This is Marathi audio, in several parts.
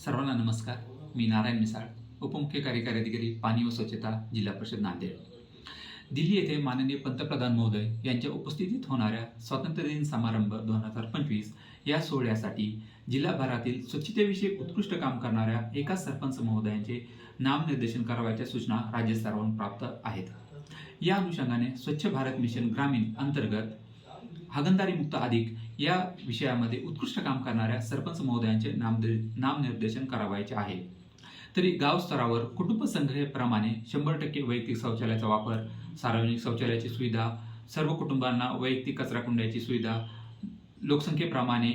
सर्वांना नमस्कार. मी नारायण मिसाळ उपमुख्य कार्यकारी अधिकारी पाणी व स्वच्छता जिल्हा परिषद नांदेड. दिल्ली येथे माननीय पंतप्रधान महोदय यांच्या उपस्थितीत होणाऱ्या स्वातंत्र्य दिन समारंभ दोन हजार पंचवीस या सोहळ्यासाठी जिल्हाभरातील स्वच्छतेविषयी उत्कृष्ट काम करणाऱ्या एका सरपंच महोदयांचे नामनिर्देशन करावयाच्या सूचना राज्य राज्यस्तरावरून प्राप्त आहेत. या अनुषंगाने स्वच्छ भारत मिशन ग्रामीण अंतर्गत हागणदारी मुक्त अधिक या विषयामध्ये उत्कृष्ट काम करणाऱ्या सरपंच महोदयांचे नामदे नामनिर्देशन करावायचे आहे. तरी गाव स्तरावर कुटुंब संघटनेप्रमाणे शंभर टक्के वैयक्तिक शौचालयाचा वापर सार्वजनिक शौचालयाची सुविधा सर्व कुटुंबांना वैयक्तिक कचरा कुंड्याची सुविधा लोकसंख्येप्रमाणे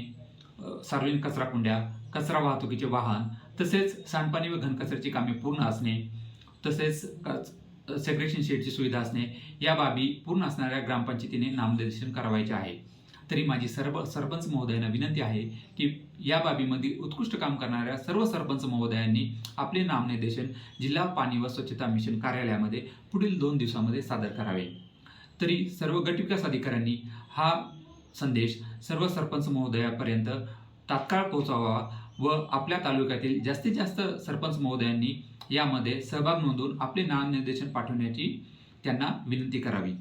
सार्वजनिक कचरा कुंड्या कचरा वाहतुकीचे वाहन तसेच सांडपाणी व घनकचऱ्याची कामे पूर्ण असणे तसेच सेग्रेशन शेडची सुविधा असणे या बाबी पूर्ण असणाऱ्या ग्रामपंचायतीने नामनिर्देशन करावायचे आहे. तरी माझी सर्व सरपंच महोदयांना विनंती आहे की या बाबीमध्ये उत्कृष्ट काम करणाऱ्या सर्व सरपंच महोदयांनी आपले नामनिर्देशन जिल्हा पाणी व स्वच्छता मिशन कार्यालयामध्ये पुढील दोन दिवसामध्ये सादर करावे. तरी सर्व गटविकास अधिकाऱ्यांनी हा संदेश सर्व सरपंच महोदयापर्यंत तात्काळ पोहोचावा व आपल्या तालुक्यातील जास्तीत जास्त सरपंच महोदयांनी यामध्ये सहभाग नोंदवून आपले नामनिर्देशन पाठवण्याची त्यांना विनंती करावी.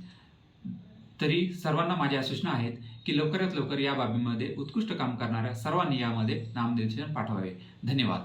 तरी सर्वांना माझ्या सूचना आहेत की लवकरात लवकर या बाबीमध्ये उत्कृष्ट काम करणाऱ्या सर्वांनी यामध्ये नामनिर्देशन पाठवावे. धन्यवाद.